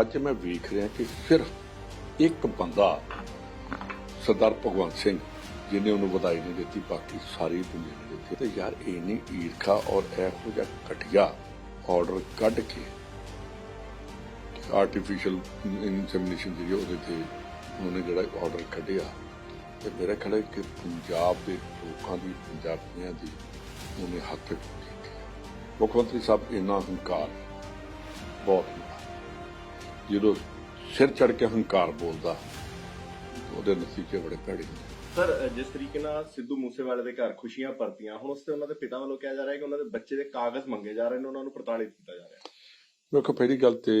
ਅੱਜ ਮੈਂ ਵੇਖ ਰਿਹਾ ਕਿ ਸਿਰਫ ਇੱਕ ਬੰਦਾ ਸਰਦਾਰ ਭਗਵੰਤ ਸਿੰਘ, ਜਿਹਨੇ ਉਹਨੂੰ ਵਧਾਈ ਨਹੀਂ ਦਿੱਤੀ, ਬਾਕੀ ਸਾਰੀ ਦੁਨੀਆ ਨੇ ਦਿੱਤੀ। ਤੇ ਯਾਰ ਇੰਨੀ ਈਰਖਾ ਔਰ ਇਹੋ ਜਿਹਾ ਘਟੀਆ ਆਰਡਰ ਕੱਢ ਕੇ ਆਰਟੀਫੀਸ਼ੀਅਲ ਇਨਸੈਮੀਨੇਸ਼ਨ ਜਿਹੜੀ ਉਹਦੇ ਤੇ ਉਹਨੇ ਜਿਹੜਾ ਆਰਡਰ ਕੱਢਿਆ। ਤੇ ਮੇਰਾ ਖਿਆਲ ਕਿ ਪੰਜਾਬ ਦੇ ਲੋਕਾਂ ਦੀ, ਪੰਜਾਬੀਆਂ ਦੀ ਉਹਨੇ ਹੱਥ ਮੁੱਖ ਮੰਤਰੀ ਸਾਹਿਬ, ਇੰਨਾ ਹੰਕਾਰ ਬਹੁਤ ਜਦੋਂ ਸਿਰ ਚੜ ਕੇ ਹੰਕਾਰ ਬੋਲਦਾ ਉਹਦੇ ਨਤੀਜੇ ਬੜੇ ਭੈੜੇ ਹੁੰਦੇ ਸਰ ਜਿਸ ਤਰੀਕੇ ਨਾਲ ਸਿੱਧੂ ਮੂਸੇਵਾਲੇ ਦੇ ਘਰ ਖੁਸ਼ੀਆਂ ਪਰਤੀਆਂ ਹੁਣ ਉਸ ਤੇ ਉਹਨਾਂ ਦੇ ਪਿਤਾ ਵੱਲੋਂ ਕਿਹਾ ਜਾ ਰਿਹਾ ਹੈ ਕਿ ਉਹਨਾਂ ਦੇ ਬੱਚੇ ਦੇ ਕਾਗਜ਼ ਮੰਗੇ ਜਾ ਰਹੇ ਨੇ ਉਹਨਾਂ ਨੂੰ ਪ੍ਰਤਾੜਿਤ ਕੀਤਾ ਜਾ ਰਿਹਾ। ਵੇਖੋ ਪਹਿਲੀ ਗੱਲ ਤੇ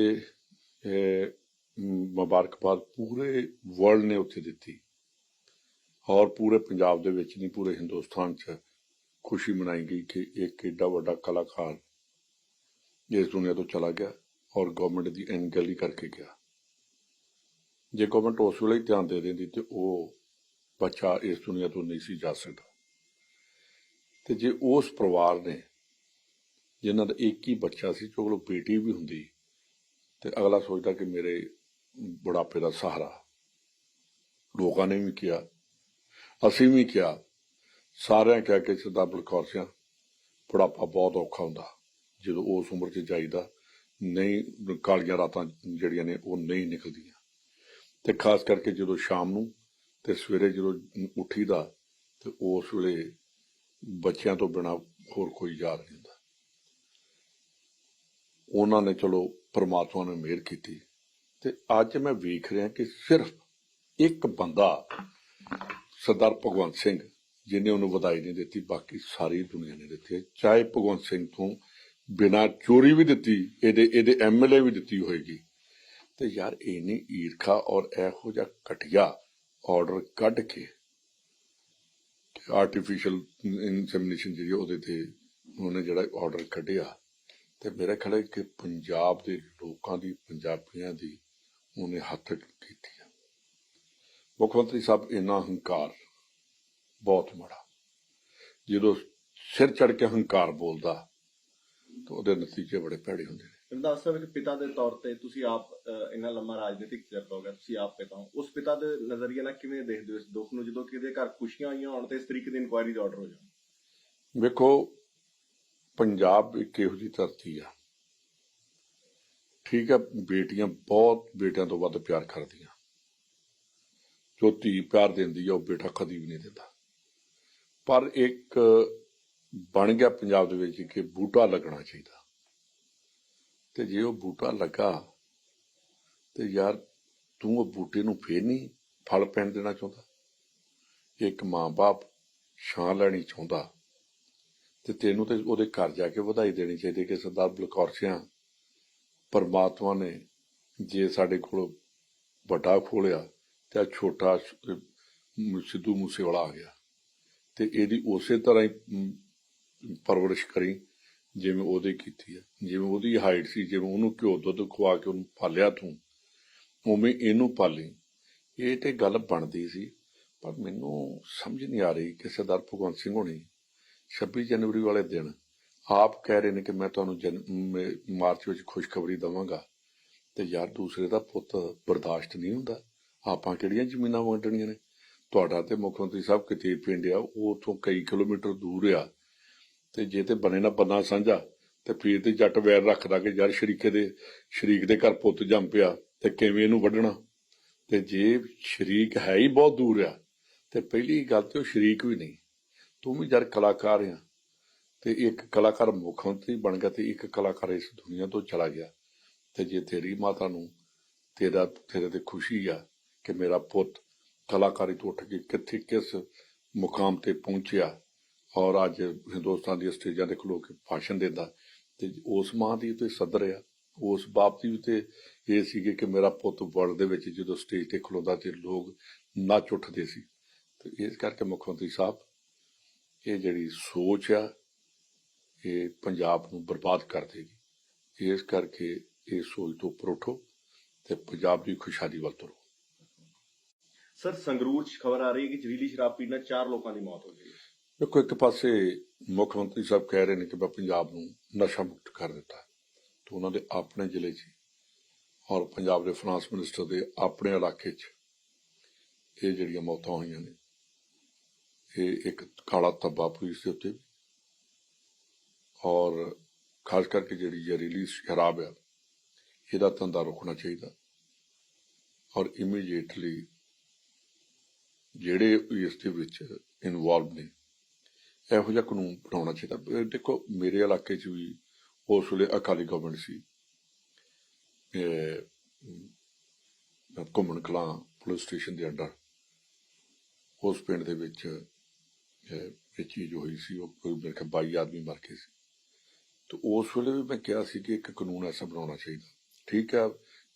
ਮੁਬਾਰਕਬਾਦ ਪੂਰੇ ਵਰਲਡ ਨੇ ਉੱਥੇ ਦਿੱਤੀ। ਔਰ ਪੂਰੇ ਪੰਜਾਬ ਦੇ ਵਿੱਚ ਨਹੀਂ ਪੂਰੇ ਹਿੰਦੁਸਤਾਨ 'ਚ ਖੁਸ਼ੀ ਮਨਾਈ ਗਈ ਕਿ ਇੱਕ ਏਡਾ ਵੱਡਾ ਕਲਾਕਾਰ ਇਸ ਦੁਨੀਆ ਤੋਂ ਚਲਾ ਗਿਆ। ਔਰ ਗਵਰਨਮੈਂਟ ਦੀ ਅਣਗਹਿਲੀ ਕਰਕੇ ਗਿਆ। ਜੇ ਗਵਰਨਮੈਂਟ ਉਸ ਵੇਲੇ ਹੀ ਧਿਆਨ ਦੇ ਦਿੰਦੀ ਤੇ ਉਹ ਬੱਚਾ ਇਸ ਦੁਨੀਆ ਤੋਂ ਨਹੀਂ ਸੀ ਜਾ ਸਕਦਾ। ਤੇ ਜੇ ਉਸ ਪਰਿਵਾਰ ਨੇ, ਜਿਨ੍ਹਾਂ ਦਾ ਇੱਕ ਹੀ ਬੱਚਾ ਸੀ, ਜੋ ਬੇਟੀ ਵੀ ਹੁੰਦੀ, ਤੇ ਅਗਲਾ ਸੋਚਦਾ ਕਿ ਮੇਰੇ ਬੁਢਾਪੇ ਦਾ ਸਹਾਰਾ, ਲੋਕਾਂ ਨੇ ਵੀ ਕਿਹਾ, ਅਸੀਂ ਵੀ ਕਿਹਾ, ਸਾਰਿਆਂ ਕਿਹਾ ਕਿ ਸਰਦਾਰ ਬਲਕੌਰ ਸਿੰਘ ਬੁਢਾਪਾ ਬਹੁਤ ਔਖਾ ਹੁੰਦਾ, ਜਦੋਂ ਉਸ ਉਮਰ 'ਚ ਜਾਈਦਾ ਨਹੀਂ, ਕਾਲੀਆਂ ਰਾਤਾਂ ਜਿਹੜੀਆਂ ਨੇ, ਉਹ ਨਹੀਂ ਨਿਕਲਦੀਆਂ। ਤੇ ਖਾਸ ਕਰਕੇ ਜਦੋਂ ਸ਼ਾਮ ਨੂੰ ਤੇ ਸਵੇਰੇ ਜਦੋਂ ਉੱਠੀਦਾ ਤੇ ਉਸ ਵੇਲੇ ਬੱਚਿਆਂ ਤੋਂ ਬਿਨਾ ਹੋਰ ਕੋਈ ਯਾਦ ਨਹੀਂ ਹੁੰਦਾ। ਉਹਨਾਂ ਨੇ ਚਲੋ ਪਰਮਾਤਮਾ ਨੇ ਮਿਹਰ ਕੀਤੀ। ਤੇ ਅੱਜ ਮੈਂ ਵੇਖ ਰਿਹਾ ਕਿ ਸਿਰਫ ਇੱਕ ਬੰਦਾ ਸਰਦਾਰ ਭਗਵੰਤ ਸਿੰਘ ਜਿਹਨੇ ਉਹਨੂੰ ਵਧਾਈ ਨਹੀਂ ਦਿੱਤੀ, ਬਾਕੀ ਸਾਰੀ ਦੁਨੀਆ ਨੇ ਦਿੱਤੀ ਚਾਹੇ ਭਗਵੰਤ ਸਿੰਘ ਤੋਂ ਬਿਨਾ ਚੋਰੀ ਵੀ ਦਿੱਤੀ, ਇਹਦੇ ਇਹਦੇ ਐਮਐਲਏ ਵੀ ਦਿੱਤੀ ਹੋਏਗੀ। ਤੇ ਯਾਰ ਇੰਨੀ ਈਰਖਾ ਔਰ ਇਹੋ ਜਿਹਾ ਘਟੀਆ ਆਰਡਰ ਕੱਢ ਕੇ ਆਰਟੀਫੀਸ਼ੀਅਲ ਇਨਸੈਮੀਨੇਸ਼ਨ ਜਿਹੜੀ ਉਹਦੇ ਤੇ ਉਹਨੇ ਜਿਹੜਾ ਆਰਡਰ ਕੱਢਿਆ। ਤੇ ਮੇਰਾ ਖਿਆਲ ਕਿ ਪੰਜਾਬ ਦੇ ਲੋਕਾਂ ਦੀ, ਪੰਜਾਬੀਆਂ ਦੀ ਉਹਨੇ ਹੱਥ ਕੀਤੀ ਮੁੱਖ ਮੰਤਰੀ ਸਾਹਿਬ, ਇੰਨਾ ਹੰਕਾਰ ਬਹੁਤ ਮਾੜਾ। ਜਦੋਂ ਸਿਰ ਚੜ ਕੇ ਹੰਕਾਰ ਬੋਲਦਾ ਤਾਂ ਉਹਦੇ ਨਤੀਜੇ ਬੜੇ ਭੈੜੇ ਹੁੰਦੇ ਨੇ। ਰੰਦਾਸ ਸਾਹਿਬ ਇੱਕ ਪਿਤਾ ਦੇ ਤੌਰ ਤੇ ਤੁਸੀਂ ਆਪ ਇੰਨਾ ਲੰਮਾ ਰਾਜਨੀਤਿਕ ਚਿਰ ਹੋ ਗਿਆ ਤੁਸੀਂ ਆਪ ਪਿਤਾ ਹੋ। ਉਸ ਪਿਤਾ ਦੇ ਨਜ਼ਰੀਏ ਨਾਲ ਕਿਵੇਂ ਦੇਖਦੇ ਹੋ ਇਸ ਦੁੱਖ ਨੂੰ? ਜਦੋਂ ਕਿਹਦੇ ਘਰ ਖੁਸ਼ੀਆਂ ਆਈਆਂ ਹੋਣ ਤੇ ਇਸ ਤਰੀਕੇ ਦੀ ਇਨਕੁਆਇਰੀ ਦਾ ਆਰਡਰ ਹੋ ਜਾਣ ਵੇਖੋ ਪੰਜਾਬ ਇੱਕ ਇਹੋ ਜਿਹੀ ਧਰਤੀ ਆ। ਠੀਕ ਆ ਬੇਟੀਆਂ ਬਹੁਤ ਬੇਟਿਆਂ ਤੋਂ ਵੱਧ ਪਿਆਰ ਕਰਦੀਆਂ। ਜੋ ਧੀ ਪਿਆਰ ਦਿੰਦੀ ਆ ਉਹ ਬੇਟਾ ਕਦੀ ਵੀ ਨਹੀਂ ਦਿੰਦਾ। ਪਰ ਇੱਕ ਬਣ ਗਿਆ ਪੰਜਾਬ ਦੇ ਵਿੱਚ ਕਿ ਬੂਟਾ ਲੱਗਣਾ ਚਾਹੀਦਾ। ਤੇ ਜੇ ਉਹ ਬੂਟਾ ਲੱਗਾ, ਤੇ ਯਾਰ ਤੂੰ ਉਹ ਬੂਟੇ ਨੂੰ ਫੇਰ ਨਹੀਂ ਫਲ ਪੈਣ ਦੇਣਾ ਚਾਹੁੰਦਾ। ਇੱਕ ਮਾਂ-ਬਾਪ ਛਾਂ ਲੈਣੀ ਚਾਹੁੰਦਾ, ਤੇ ਤੈਨੂੰ ਤੇ ਉਹਦੇ ਘਰ ਜਾ ਕੇ ਵਧਾਈ ਦੇਣੀ ਚਾਹੀਦੀ ਕਿ ਸਰਦਾਰ ਬਲਕੌਰ ਸਿੰਘ ਪਰਮਾਤਮਾ ਨੇ ਜੇ ਸਾਡੇ ਕੋਲ ਵੱਡਾ ਖੋਲਿਆ, ਤੇ ਆਹ ਛੋਟਾ ਸਿੱਧੂ ਮੂਸੇਵਾਲਾ ਆ ਗਿਆ। ਤੇ ਇਹਦੀ ਉਸੇ ਤਰ੍ਹਾਂ ਹੀ ਪਰਵਰਿਸ਼ ਕਰੀ, ਜਿਵੇਂ ਉਹਦੇ ਕੀਤੀ ਹੈ। ਜਿਵੇਂ ਉਹਦੀ ਹਾਈਟ ਸੀ, ਜਿਵੇਂ ਉਹਨੂੰ ਘਿਓ ਦੁੱਧ ਖਵਾ ਕੇ ਉਹਨੂੰ ਪਾਲਿਆ ਤੂੰ, ਉਵੇਂ ਇਹਨੂੰ ਪਾਲੀ। ਇਹ ਤੇ ਗੱਲ ਬਣਦੀ ਸੀ, ਪਰ ਮੈਨੂੰ ਸਮਝ ਨਹੀਂ ਆ ਰਹੀ ਕਿ ਸਰਦਾਰ ਭਗਵੰਤ ਸਿੰਘ ਹੋਣੀ 26 ਜਨਵਰੀ ਵਾਲੇ ਦਿਨ ਆਪ ਕਹਿ ਰਹੇ ਨੇ ਕਿ ਮੈਂ ਤੁਹਾਨੂੰ ਜਨ- ਮਾਰਚ ਵਿੱਚ ਖੁਸ਼ਖਬਰੀ ਦਵਾਂਗਾ। ਤੇ ਯਾਰ ਦੂਸਰੇ ਦਾ ਪੁੱਤ ਬਰਦਾਸ਼ਤ ਨਹੀਂ ਹੁੰਦਾ। ਆਪਾਂ ਕਿਹੜੀਆਂ ਜ਼ਮੀਨਾਂ ਵੰਡਣੀਆਂ ਨੇ? ਤੁਹਾਡਾ ਤੇ ਮੁੱਖ ਮੰਤਰੀ ਸਾਹਿਬ ਕਿਤੇ ਪਿੰਡ ਆ, ਉਹ ਉਥੋਂ ਕਈ ਕਿਲੋਮੀਟਰ ਦੂਰ ਆ। ਤੇ ਜੇ ਤੇ ਬਣੇ ਨਾ ਬੰਨਾ ਸਾਂਝਾ, ਤੇ ਫਿਰ ਤੇ ਜੱਟ ਵੈਰ ਰੱਖਦਾ ਕਿ ਯਾਰ ਸ਼ਰੀਕੇ ਦੇ, ਸ਼ਰੀਕ ਦੇ ਘਰ ਪੁੱਤ ਜੰਮ ਪਿਆ, ਤੇ ਕਿਵੇਂ ਇਹਨੂੰ ਵੱਢਣਾ? ਤੇ ਜੇ ਸ਼ਰੀਕ ਹੈ ਹੀ ਬਹੁਤ ਦੂਰ ਆ, ਤੇ ਪਹਿਲੀ ਗੱਲ ਤੇ ਉਹ ਸ਼ਰੀਕ ਵੀ ਨਹੀਂ। ਤੂੰ ਵੀ ਜਦ ਕਲਾਕਾਰ ਆ, ਤੇ ਇੱਕ ਕਲਾਕਾਰ ਮੁੱਖ ਮੰਤਰੀ ਬਣ ਗਿਆ ਤੇ ਇੱਕ ਕਲਾਕਾਰ ਇਸ ਦੁਨੀਆ ਤੋਂ ਚਲਾ ਗਿਆ। ਤੇ ਜੇ ਤੇਰੀ ਮਾਤਾ ਨੂੰ ਤੇਰਾ, ਤੇਰੇ ਤੇ ਖੁਸ਼ੀ ਆ ਕਿ ਮੇਰਾ ਪੁੱਤ ਕਲਾਕਾਰੀ ਤੋਂ ਉੱਠ ਕੇ ਕਿੱਥੇ ਕਿਸ ਮੁਕਾਮ ਤੇ ਪਹੁੰਚਿਆ ਔਰ ਅੱਜ ਹਿੰਦੁਸਤਾਨ ਦੀ ਸਟੇਜਾਂ ਤੇ ਖਲੋ ਕੇ ਭਾਸ਼ਣ ਦਿੰਦਾ ਤੇ ਉਸ ਮਾਂ ਦੀ ਤੇ ਸਦਰ ਆ। ਉਸ ਬਾਪ ਦੀ ਵੀ ਤੇ ਇਹ ਸੀਗੇ ਕਿ ਮੇਰਾ ਪੁੱਤ ਵਰਲਡ ਦੇ ਵਿੱਚ ਜਦੋਂ ਸਟੇਜ ਤੇ ਖਲੋਦਾ ਤੇ ਲੋਕ ਨੱਚ ਉੱਠਦੇ ਸੀ। ਤੇ ਇਸ ਕਰਕੇ ਮੁੱਖ ਮੰਤਰੀ ਸਾਹਿਬ, ਇਹ ਜਿਹੜੀ ਸੋਚ ਆ, ਇਹ ਪੰਜਾਬ ਨੂੰ ਬਰਬਾਦ ਕਰ ਦੇਗੀ। ਇਸ ਕਰਕੇ ਇਹ ਸੋਚ ਤੋਂ ਉੱਪਰ ਉਠੋ ਤੇ ਪੰਜਾਬ ਦੀ ਖੁਸ਼ਹਾਲੀ ਵੱਲ ਤੁਰੋ। ਸਰ, ਸੰਗਰੂਰ 'ਚ ਖਬਰ ਆ ਰਹੀ ਹੈ ਕਿ ਜ਼ਹਿਰੀਲੀ ਸ਼ਰਾਬ ਪੀਣ ਨਾਲ ਚਾਰ ਲੋਕਾਂ ਦੀ ਮੌਤ ਹੋ ਗਈ। ਹੈ ਦੇਖੋ, ਇੱਕ ਪਾਸੇ ਮੁੱਖ ਮੰਤਰੀ ਸਾਹਿਬ ਕਹਿ ਰਹੇ ਨੇ ਕਿ ਮੈਂ ਪੰਜਾਬ ਨੂੰ ਨਸ਼ਾ ਮੁਕਤ ਕਰ ਦਿੱਤਾ ਤੇ ਉਹਨਾਂ ਦੇ ਆਪਣੇ ਜ਼ਿਲ੍ਹੇ 'ਚ ਔਰ ਪੰਜਾਬ ਦੇ ਫਾਈਨਾਂਸ ਮਿਨਿਸਟਰ ਦੇ ਆਪਣੇ ਇਲਾਕੇ 'ਚ ਇਹ ਜਿਹੜੀਆਂ ਮੌਤਾਂ ਹੋਈਆਂ ਨੇ, ਇਹ ਇੱਕ ਕਾਲਾ ਧੱਬਾ ਪੁਲਿਸ ਦੇ ਉੱਤੇ ਵੀ ਔਰ ਖਾਸ ਕਰਕੇ ਜਿਹੜੀ ਜ਼ਹਿਰੀਲੀ ਸ਼ਰਾਬ ਆ, ਇਹਦਾ ਧੰਦਾ ਰੋਕਣਾ ਚਾਹੀਦਾ। ਔਰ ਇਮੀਡੀਏਟਲੀ ਜਿਹੜੇ ਇਸ ਦੇ ਵਿੱਚ ਇਨਵੋਲਵ ਨੇ ਇਹੋ ਜਿਹਾ ਕਾਨੂੰਨ ਬਣਾਉਣਾ ਚਾਹੀਦਾ। ਦੇਖੋ ਮੇਰੇ ਇਲਾਕੇ 'ਚ ਵੀ ਉਸ ਵੇਲੇ ਅਕਾਲੀ ਗਵਰਨਮੈਂਟ ਸੀ। ਇਹ, ਘੁੰਮਣ ਕਲਾਂ ਪੁਲਿਸ ਸਟੇਸ਼ਨ ਦੇ ਅੰਡਰ ਉਸ ਪਿੰਡ ਦੇ ਵਿੱਚ ਇਹ ਚੀਜ਼ ਹੋਈ ਸੀ। ਉਹ ਕੋਈ ਮੇਰੇ ਖਿਆਲ 22 ਆਦਮੀ ਮਰ ਗਏ ਸੀ। ਤੇ ਉਸ ਵੇਲੇ ਵੀ ਮੈਂ ਕਿਹਾ ਸੀ ਕਿ ਇੱਕ ਕਾਨੂੰਨ ਐਸਾ ਬਣਾਉਣਾ ਚਾਹੀਦਾ। ਠੀਕ ਹੈ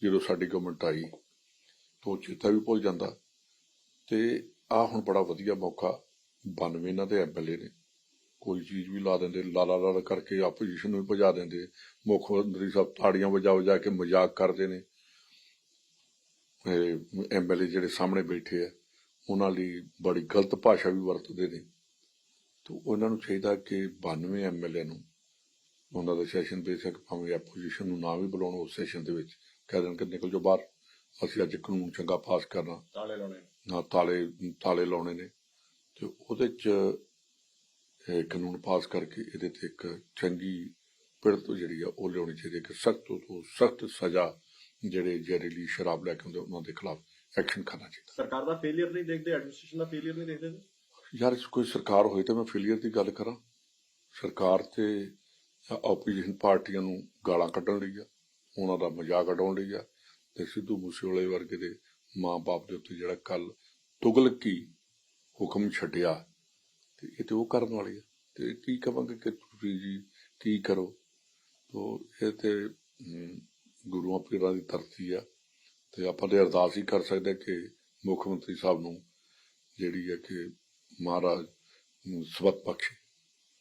ਜਦੋਂ ਸਾਡੀ ਗਵਰਨਮੈਂਟ ਆਈ ਤਾਂ ਉਹ ਚੇਤਾ ਵੀ ਭੁੱਲ ਜਾਂਦਾ। ਤੇ ਆ ਹੁਣ ਬੜਾ ਵਧੀਆ ਮੌਕਾ 92 ਇਹਨਾਂ ਦੇ ਐਮਐਲਏ ਨੇ। ਕੋਈ ਚੀਜ਼ ਵੀ ਲਾ ਦਿੰਦੇ ਲਾਲਾ ਲਾਲਾ ਕਰਕੇ ਆਪੋਜੀਸ਼ਨ ਨੂੰ ਭਜਾ ਦਿੰਦੇ। ਮੁੱਖ ਮੰਤਰੀ ਸਾਹਿਬ ਤਾੜੀਆਂ ਵਜਾ ਵਜਾ ਕੇ ਮਜ਼ਾਕ ਕਰਦੇ ਨੇ। ਐਮਐਲਏ ਜਿਹੜੇ ਸਾਹਮਣੇ ਬੈਠੇ ਆ ਉਹਨਾਂ ਲਈ ਬੜੀ ਗਲਤ ਭਾਸ਼ਾ ਵੀ ਵਰਤਦੇ ਨੇ। ਤੇ ਉਹਨਾਂ ਨੂੰ ਚਾਹੀਦਾ ਕਿ 92 ਐਮਐਲਏ ਨੂੰ ਉਹਨਾਂ ਦਾ ਸੈਸ਼ਨ ਬੇਸ਼ੱਕ ਭਾਵੇਂ ਆਪੋਜੀਸ਼ਨ ਨੂੰ ਨਾ ਵੀ ਬੁਲਾਉਣ ਉਸ ਸੈਸ਼ਨ ਦੇ ਵਿੱਚ ਕਹਿ ਦੇਣ ਕਿ ਨਿਕਲ ਜਾਓ ਬਾਹਰ। ਅਸੀਂ ਅੱਜ ਕਾਨੂੰਨ ਚੰਗਾ ਪਾਸ ਕਰਨਾ। ਤਾਲੇ ਲਾਉਣੇ। ਨਾ ਤਾਲੇ ਤਾਲੇ ਲਾਉਣੇ ਨੇ। ਤੇ ਉਹਦੇ ਚ ਕਾਨੂੰਨ ਪਾਸ ਕਰਕੇ ਇਹਦੇ ਤੇ ਇੱਕ ਚੰਗੀ ਪਿੜਤ ਜਿਹੜੀ ਆ ਉਹ ਲਿਆਉਣੀ ਚਾਹੀਦੀ ਹੈ ਕਿ ਸਖਤ ਤੋਂ ਸਖਤ ਸਜ਼ਾ ਜਿਹੜੇ ਜ਼ਹਿਰੀਲੀ ਸ਼ਰਾਬ ਲੈ ਕੇ ਆਉਂਦੇ ਉਹਨਾਂ ਦੇ ਖਿਲਾਫ ਐਕਸ਼ਨ ਕਰਨਾ ਚਾਹੀਦਾ। ਸਰਕਾਰ ਦਾ ਫੇਲਿਅਰ ਨਹੀਂ ਦੇਖਦੇ ਐਡਮਿਨਿਸਟ੍ਰੇਸ਼ਨ ਦਾ ਫੇਲਿਅਰ ਨਹੀਂ ਦੇਖਦੇ? ਯਾਰ ਇਸ ਕੋਈ ਸਰਕਾਰ ਹੋਏ ਤਾਂ ਮੈਂ ਫੇਲੀਅਰ ਦੀ ਗੱਲ ਕਰਾਂ। ਸਰਕਾਰ ਤੇ ਆਪੋਜੀਸ਼ਨ ਪਾਰਟੀਆਂ ਨੂੰ ਗਾਲਾਂ ਕੱਢਣ ਲਈ ਆ ਉਹਨਾਂ ਦਾ ਮਜ਼ਾਕ ਉਡਾਉਣ ਲਈ ਆ ਤੇ ਸਿੱਧੂ ਮੂਸੇਵਾਲੇ ਵਰਗੇ ਦੇ ਮਾਂ-ਬਾਪ ਦੇ ਉੱਤੇ ਜਿਹੜਾ ਕੱਲ ਤੁਗਲਕੀ ਹੁਕਮ ਛੱਡਿਆ ਤੇ ਇਹ ਤੇ ਉਹ ਕਰਨ ਵਾਲੀ ਆ। ਤੇ ਕੀ ਕਵਾਂਗੇ ਕਿ ਤੁਸੀਂ ਜੀ ਕੀ ਕਰੋ? ਤੋ ਇਹ ਤੇ ਗੁਰੂਆਂ ਪੀਰਾਂ ਦੀ ਧਰਤੀ ਆ। ਤੇ ਆਪਾਂ ਤੇ ਅਰਦਾਸ ਹੀ ਕਰ ਸਕਦੇ ਕਿ ਮੁੱਖ ਮੰਤਰੀ ਸਾਹਿਬ ਨੂੰ ਜਿਹੜੀ ਹੈ ਕਿ ਮਹਾਰਾਜ ਨੂੰ ਸਬਕ ਬਖਸ਼ੇ।